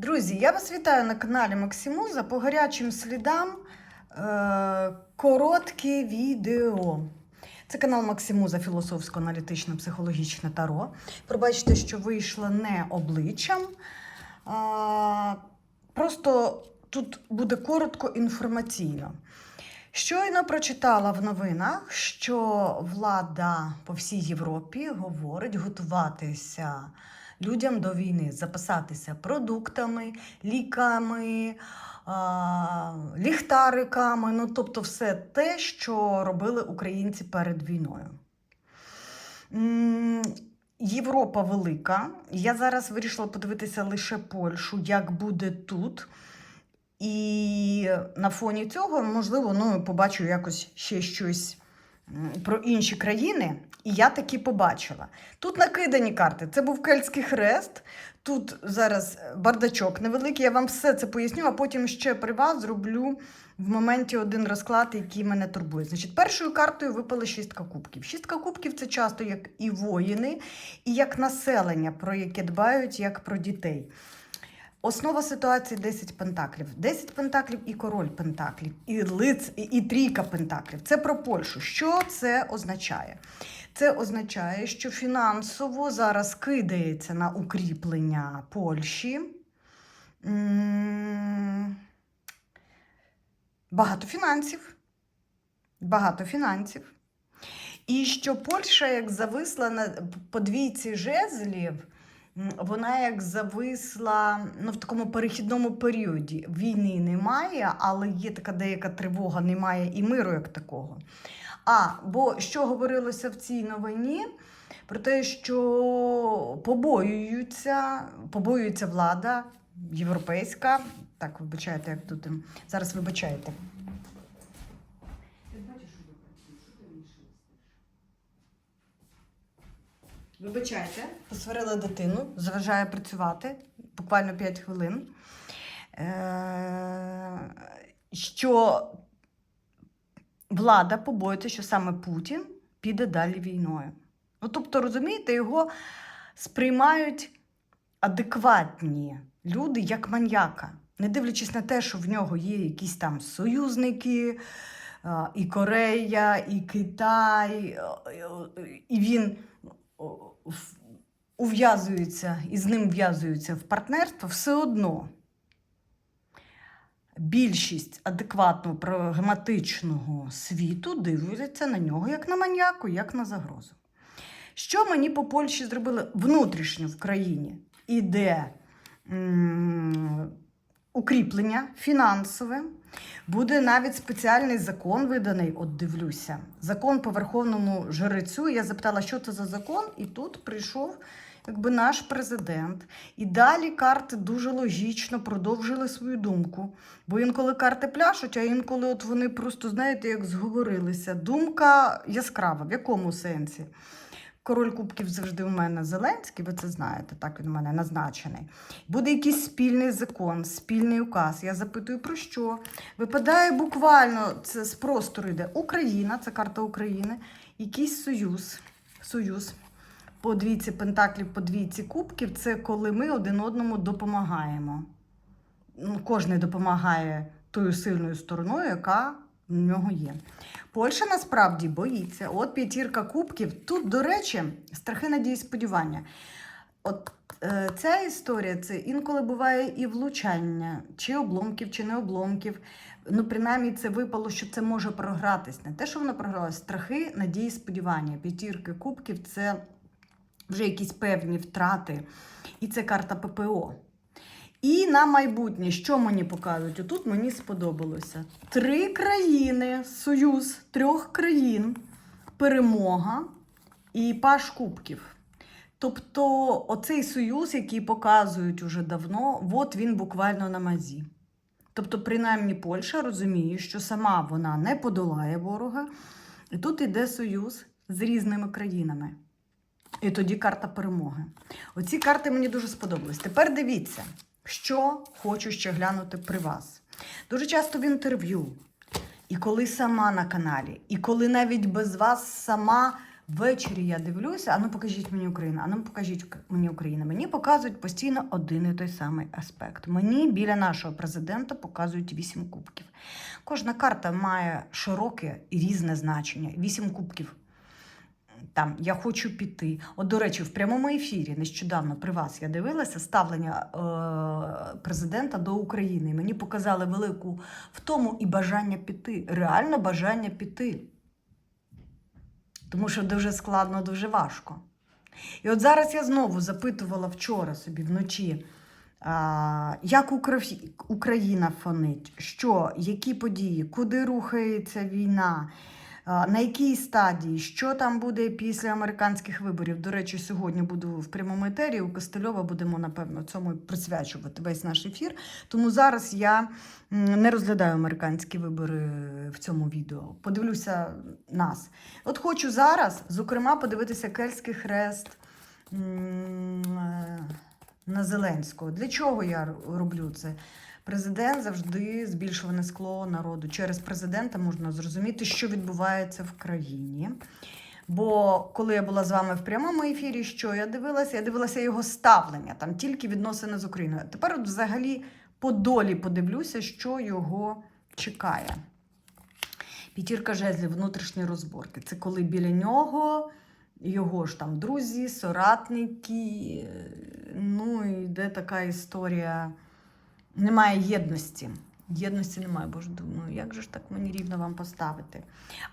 Друзі, я вас вітаю на каналі Максимуза. По гарячим слідам е, коротке відео. Це канал Максимуза філософсько-аналітично-психологічне таро. Пробачте, що вийшло не обличчям. А, просто тут буде коротко інформаційно. Щойно прочитала в новинах, що влада по всій Європі говорить готуватися людям до війни, запасатися продуктами, ліками, ліхтариками, ну тобто все те, що робили українці перед війною. Європа велика. Я зараз вирішила подивитися лише Польщу, як буде тут. І на фоні цього, можливо, ну, побачу якось ще щось про інші країни. І я таки побачила. Тут накидані карти. Це був Кельтський хрест. Тут зараз бардачок невеликий. Я вам все це поясню, а потім ще при вас зроблю в моменті один розклад, який мене турбує. Значить, першою картою випала шістка кубків. Шістка кубків це часто як і воїни, і як населення, про яке дбають, як про дітей. Основа ситуації 10 пентаклів. 10 пентаклів і король пентаклів, і лиць, і, і трійка пентаклів. Це про Польщу. Що це означає? Це означає, що фінансово зараз кидається на укріплення Польщі. Багато фінансів. Багато фінансів. І що Польща, як зависла на подвійці жезлів, вона як зависла ну, в такому перехідному періоді. Війни немає, але є така деяка тривога, немає і миру як такого. А, бо що говорилося в цій новині? Про те, що побоюються, побоюється влада європейська. Так, вибачайте, як тут. ем, Зараз вибачайте. Вибачайте, посварила дитину, заважає працювати буквально 5 хвилин. Е, що влада побоїться, що саме Путін піде далі війною. Ну, тобто, розумієте, його сприймають адекватні люди як маньяка, не дивлячись на те, що в нього є якісь там союзники, і Корея, і Китай, і він ув'язується і з ним в'язується в партнерство, все одно більшість адекватного прагматичного світу дивляться на нього як на маньяку, як на загрозу. Що мені по Польщі зробили внутрішньо в країні? Іде укріплення фінансове. Буде навіть спеціальний закон виданий, от дивлюся. Закон по верховному жрецю. Я запитала, що це за закон, і тут прийшов якби наш президент. І далі карти дуже логічно продовжили свою думку. Бо інколи карти пляшуть, а інколи от вони просто, знаєте, як зговорилися. Думка яскрава. В якому сенсі? Король Кубків завжди у мене Зеленський, ви це знаєте, так він у мене назначений. Буде якийсь спільний закон, спільний указ. Я запитую про що. Випадає буквально це з простору йде Україна, це карта України, якийсь союз. Союз. По двійці пентаклів, по двійці кубків це коли ми один одному допомагаємо. Ну, Кожен допомагає тою сильною стороною, яка в нього є. Польща насправді боїться. От п'ятірка кубків. Тут, до речі, страхи надії сподівання. От е, ця історія це інколи буває і влучання, чи обломків, чи не обломків. Ну, принаймні, це випало, що це може програтись. Не те, що воно програлось, страхи, надії, сподівання. П'ятірки кубків це вже якісь певні втрати. І це карта ППО. І на майбутнє, що мені показують? Отут мені сподобалося. Три країни, союз трьох країн, перемога і паш кубків. Тобто, оцей союз, який показують уже давно, от він буквально на мазі. Тобто, принаймні, Польща розуміє, що сама вона не подолає ворога, і тут іде союз з різними країнами. І тоді карта перемоги. Оці карти мені дуже сподобались. Тепер дивіться, що хочу ще глянути при вас. Дуже часто в інтерв'ю, і коли сама на каналі, і коли навіть без вас сама Ввечері я дивлюся, а ну покажіть мені Україну, а ну покажіть мені Україну. Мені показують постійно один і той самий аспект. Мені біля нашого президента показують вісім кубків. Кожна карта має широке і різне значення. Вісім кубків. Там я хочу піти. От, до речі, в прямому ефірі нещодавно при вас я дивилася ставлення е- президента до України. Мені показали велику втому і бажання піти. Реально бажання піти. Тому що дуже складно, дуже важко. І от зараз я знову запитувала вчора собі вночі, а, як Україна фонить, що, які події, куди рухається війна, на якій стадії, що там буде після американських виборів. До речі, сьогодні буду в прямому етері. У Костельова будемо, напевно, цьому присвячувати весь наш ефір. Тому зараз я не розглядаю американські вибори в цьому відео. Подивлюся нас. От хочу зараз, зокрема, подивитися Кельтський хрест е, на Зеленського. Для чого я роблю це? Президент завжди збільшуване скло народу. Через президента можна зрозуміти, що відбувається в країні. Бо коли я була з вами в прямому ефірі, що я дивилася? Я дивилася його ставлення, там тільки відносини з Україною. Тепер от взагалі по долі подивлюся, що його чекає. П'ятірка жезлів, внутрішні розборки. Це коли біля нього його ж там друзі, соратники. Ну, і йде така історія. Немає єдності. Єдності немає, бо ж думаю, як же ж так мені рівно вам поставити?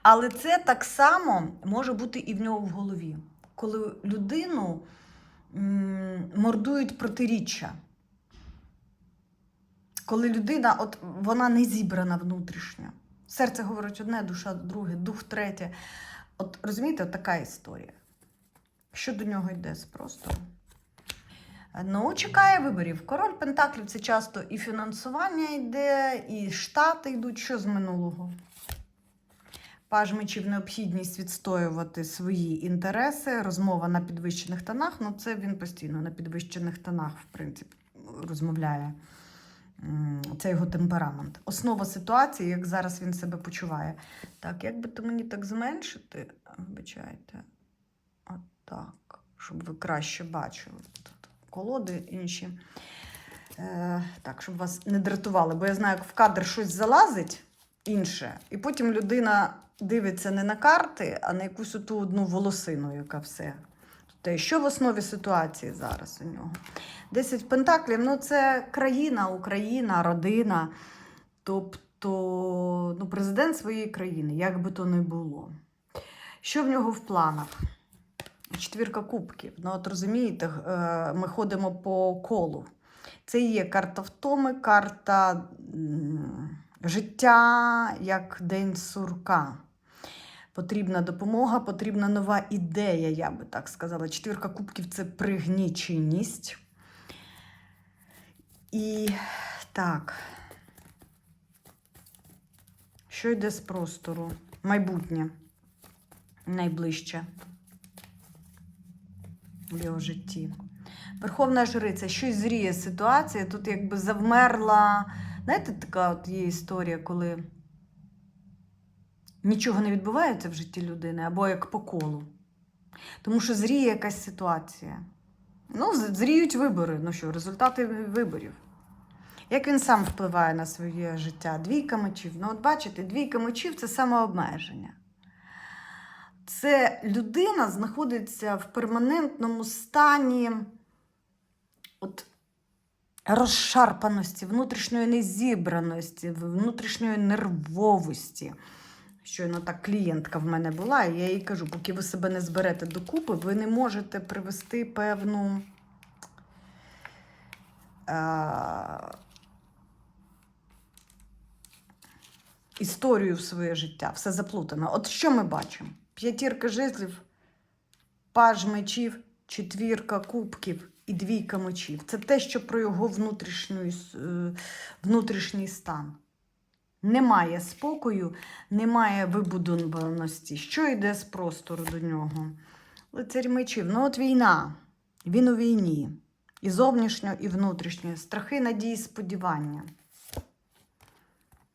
Але це так само може бути і в нього в голові, коли людину мордують протиріччя. Коли людина, от вона не зібрана внутрішньо. Серце говорить одне, душа друге, дух третє. От розумієте, от така історія. Що до нього йде з простору? Ну, чекає виборів. Король Пентаклів це часто і фінансування йде, і штати йдуть. Що з минулого? Паж мечів необхідність відстоювати свої інтереси, розмова на підвищених тонах. Ну, це він постійно на підвищених тонах, в принципі, розмовляє. Це його темперамент. Основа ситуації, як зараз він себе почуває. Так, як би то мені так зменшити, вибачайте, отак, щоб ви краще бачили. Колоди інші. Е, так, щоб вас не дратували, бо я знаю, як в кадр щось залазить інше, і потім людина дивиться не на карти, а на якусь ту одну волосину, яка все. Тобто, що в основі ситуації зараз у нього? 10 пентаклів ну це країна, Україна, родина. Тобто ну, президент своєї країни, як би то не було. Що в нього в планах? Четвірка кубків. Ну, от розумієте, е, ми ходимо по колу. Це є карта втоми, карта життя як день сурка. Потрібна допомога, потрібна нова ідея, я би так сказала. Четвірка кубків це пригніченість. І так. Що йде з простору? Майбутнє. Найближче в його житті. Верховна жриця, щось зріє ситуація. Тут якби завмерла. Знаєте, така от є історія, коли нічого не відбувається в житті людини, або як по колу. Тому що зріє якась ситуація. Ну, зріють вибори. Ну що, результати виборів. Як він сам впливає на своє життя? Двійка мечів. Ну, от бачите, двійка мечів це самообмеження. Це людина знаходиться в перманентному стані от, розшарпаності, внутрішньої незібраності, внутрішньої нервовості. Щойно так клієнтка в мене була, і я їй кажу, поки ви себе не зберете докупи, ви не можете привести певну. Е- історію в своє життя, все заплутано. От що ми бачимо? П'ятірка жезлів, паж мечів, четвірка кубків і двійка мечів. Це те, що про його внутрішній, е, внутрішній стан. Немає спокою, немає вибудованості. Що йде з простору до нього? Лицарь мечів. Ну, от війна. Він у війні. І зовнішньо, і внутрішньо. Страхи, надії, сподівання.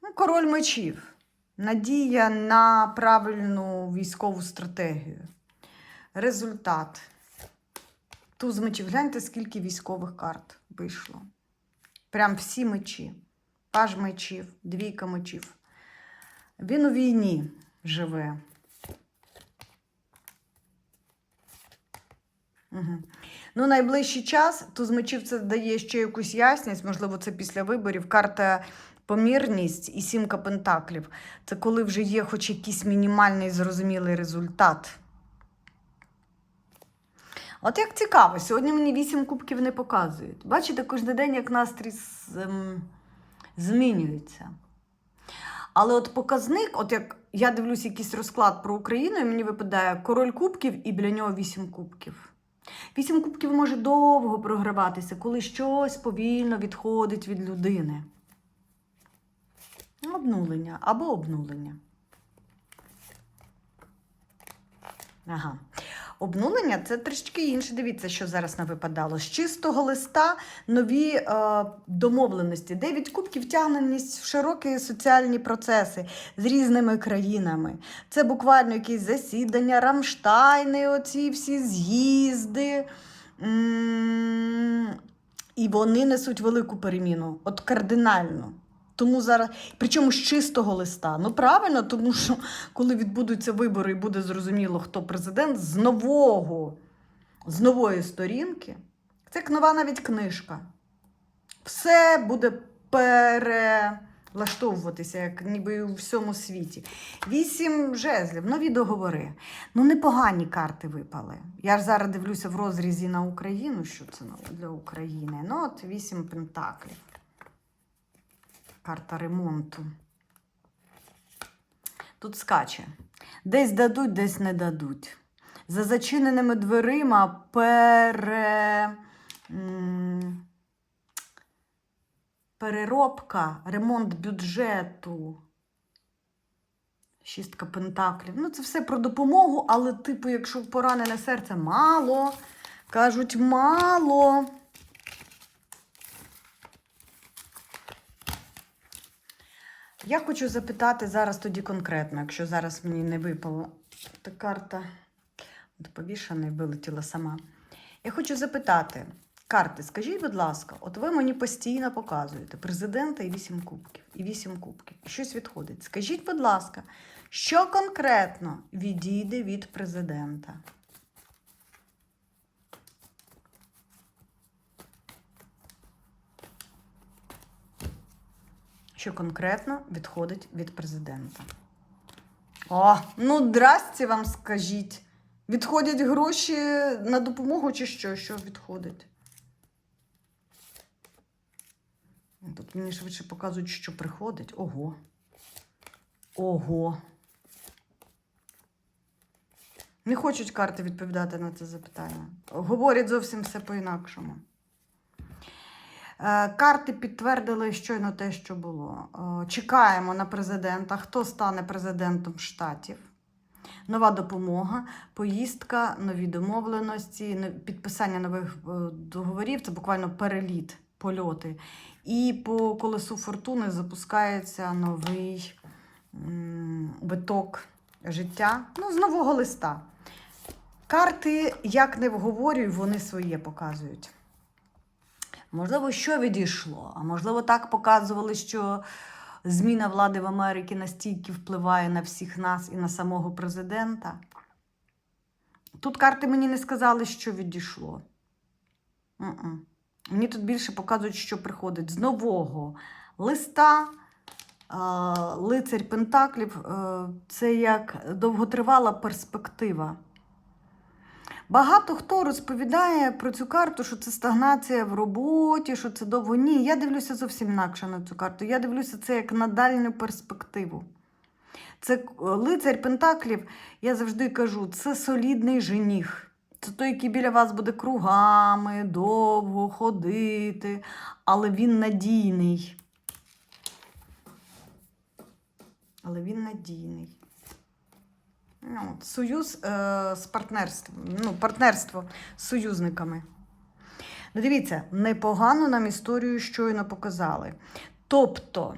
Ну, король мечів. Надія на правильну військову стратегію. результат. Туз мечів. Гляньте, скільки військових карт вийшло. Прям всі мечі. Паж мечів, двійка мечів. Він у війні живе. Угу. Ну, найближчий час туз мечів це дає ще якусь ясність, можливо, це після виборів. Карта помірність і сімка пентаклів. Це коли вже є хоч якийсь мінімальний зрозумілий результат. От як цікаво, сьогодні мені вісім кубків не показують. Бачите, кожен день як настрій ем, змінюється. Але от показник, от як я дивлюсь якийсь розклад про Україну, і мені випадає король кубків і біля нього вісім кубків. Вісім кубків може довго програватися, коли щось повільно відходить від людини. Обнулення або обнулення. Ага. Обнулення це трішки інше. Дивіться, що зараз не випадало. З чистого листа нові е, домовленості. Дев'ять кубків тягненість в широкі соціальні процеси з різними країнами. Це буквально якісь засідання, рамштайни, оці всі з'їзди. І вони несуть велику переміну, от кардинально. Тому зараз, причому з чистого листа. Ну правильно, тому що коли відбудуться вибори і буде зрозуміло, хто президент, з нового, з нової сторінки, це нова навіть книжка. Все буде перелаштовуватися, як ніби у всьому світі. Вісім жезлів, нові договори. Ну, непогані карти випали. Я ж зараз дивлюся в розрізі на Україну, що це для України. Ну, от вісім пентаклів. Карта ремонту. Тут скаче. Десь дадуть, десь не дадуть. За зачиненими дверима пере... переробка, ремонт бюджету. Шістка пентаклів. Ну, це все про допомогу, але, типу, якщо поранене серце, мало. Кажуть, мало. Я хочу запитати зараз тоді конкретно, якщо зараз мені не випала та карта, от повішана і вилетіла сама. Я хочу запитати, карти, скажіть, будь ласка, от ви мені постійно показуєте президента і вісім кубків, і вісім кубків, і щось відходить. Скажіть, будь ласка, що конкретно відійде від президента? Що конкретно відходить від президента. О, ну здрасте вам скажіть. Відходять гроші на допомогу чи що? Що відходить? Тут мені швидше показують, що приходить. Ого. Ого. Не хочуть карти відповідати на це запитання. Говорять зовсім все по-інакшому. Е, Карти підтвердили щойно те, що було. Е, Чекаємо на президента. Хто стане президентом штатів? Нова допомога, поїздка, нові домовленості, підписання нових е, договорів це буквально переліт, польоти. І по колесу фортуни запускається новий виток життя ну, з нового листа. Карти, як не вговорюю, вони своє показують. Можливо, що відійшло, а можливо, так показували, що зміна влади в Америці настільки впливає на всіх нас і на самого президента. Тут карти мені не сказали, що відійшло. М-м. Мені тут більше показують, що приходить з нового листа. Лицарь Пентаклів е, це як довготривала перспектива. Багато хто розповідає про цю карту, що це стагнація в роботі, що це довго. Ні, я дивлюся зовсім інакше на цю карту. Я дивлюся це як на дальню перспективу. Це лицар Пентаклів, я завжди кажу, це солідний жених. Це той, який біля вас буде кругами, довго ходити, але він надійний. Але він надійний. Ну, союз е, з партнерством, ну, партнерство з союзниками. Дивіться, непогану нам історію щойно показали. Тобто,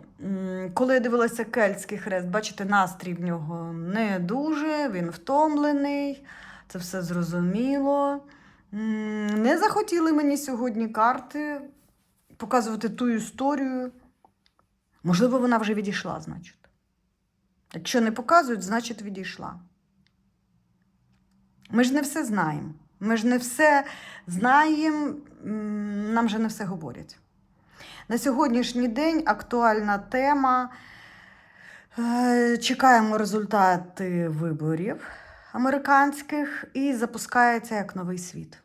коли я дивилася кельтський хрест, бачите, настрій в нього не дуже, він втомлений, Це все зрозуміло. Не захотіли мені сьогодні карти показувати ту історію. Можливо, вона вже відійшла, значить. Якщо не показують, значить відійшла. Ми ж не все знаємо. Ми ж не все знаємо, нам же не все говорять. На сьогоднішній день актуальна тема. Е, Чекаємо результати виборів американських і запускається як новий світ.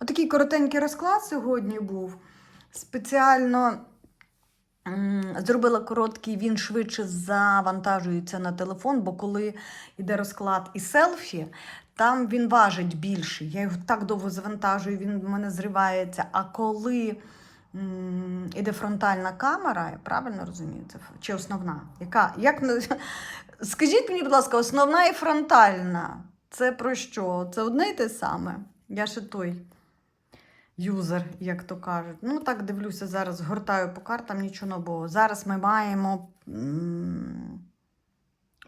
Отакий коротенький розклад сьогодні був. Спеціально зробила короткий, він швидше завантажується на телефон, бо коли йде розклад і селфі, там він важить більше. Я його так довго завантажую, він в мене зривається. А коли м, іде фронтальна камера, я правильно розумію, це чи основна? Яка? Як... Скажіть мені, будь ласка, основна і фронтальна. Це про що? Це одне й те саме. Я ще той юзер, як то кажуть. Ну, так дивлюся, зараз гортаю по картам нічого нового. Зараз ми маємо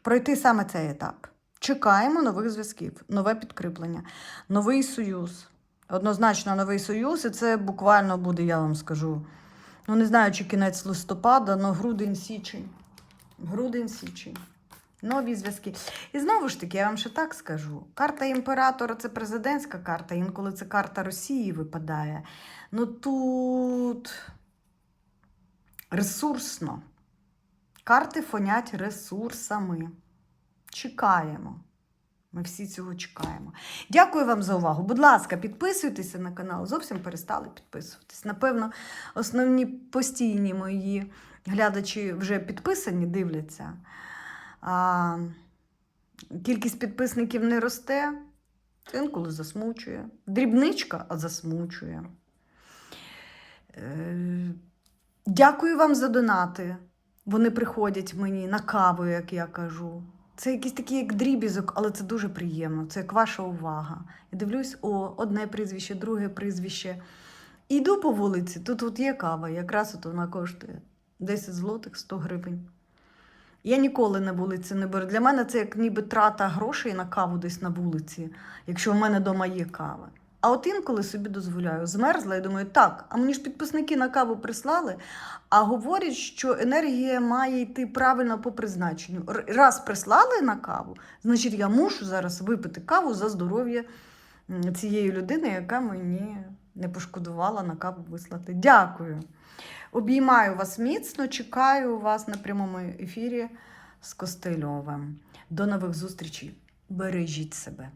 пройти саме цей етап. Чекаємо нових зв'язків, нове підкріплення, новий союз. Однозначно новий союз, і це буквально буде, я вам скажу. Ну, не знаю, чи кінець листопада, але грудень-січень. Грудень-січень. Нові зв'язки. І знову ж таки, я вам ще так скажу: карта імператора це президентська карта, інколи це карта Росії випадає. Ну тут ресурсно. Карти фонять ресурсами. Чекаємо. Ми всі цього чекаємо. Дякую вам за увагу. Будь ласка, підписуйтеся на канал. Зовсім перестали підписуватись. Напевно, основні постійні мої глядачі вже підписані, дивляться. А, кількість підписників не росте, інколи засмучує. Дрібничка, а засмучує. Е, дякую вам за донати. Вони приходять мені на каву, як я кажу. Це якийсь такий як дрібізок, але це дуже приємно. Це як ваша увага. Я дивлюсь, о, одне прізвище, друге прізвище. І йду по вулиці, тут от є кава, якраз от вона коштує 10 злотих 100 гривень. Я ніколи на вулиці не беру. Для мене це як ніби трата грошей на каву десь на вулиці, якщо в мене вдома є кава. А от інколи собі дозволяю, змерзла і думаю, так, а мені ж підписники на каву прислали, а говорять, що енергія має йти правильно по призначенню. Раз прислали на каву, значить я мушу зараз випити каву за здоров'я цієї людини, яка мені не пошкодувала на каву вислати. Дякую. Обіймаю вас міцно, чекаю вас на прямому ефірі з Костильовим. До нових зустрічей. Бережіть себе.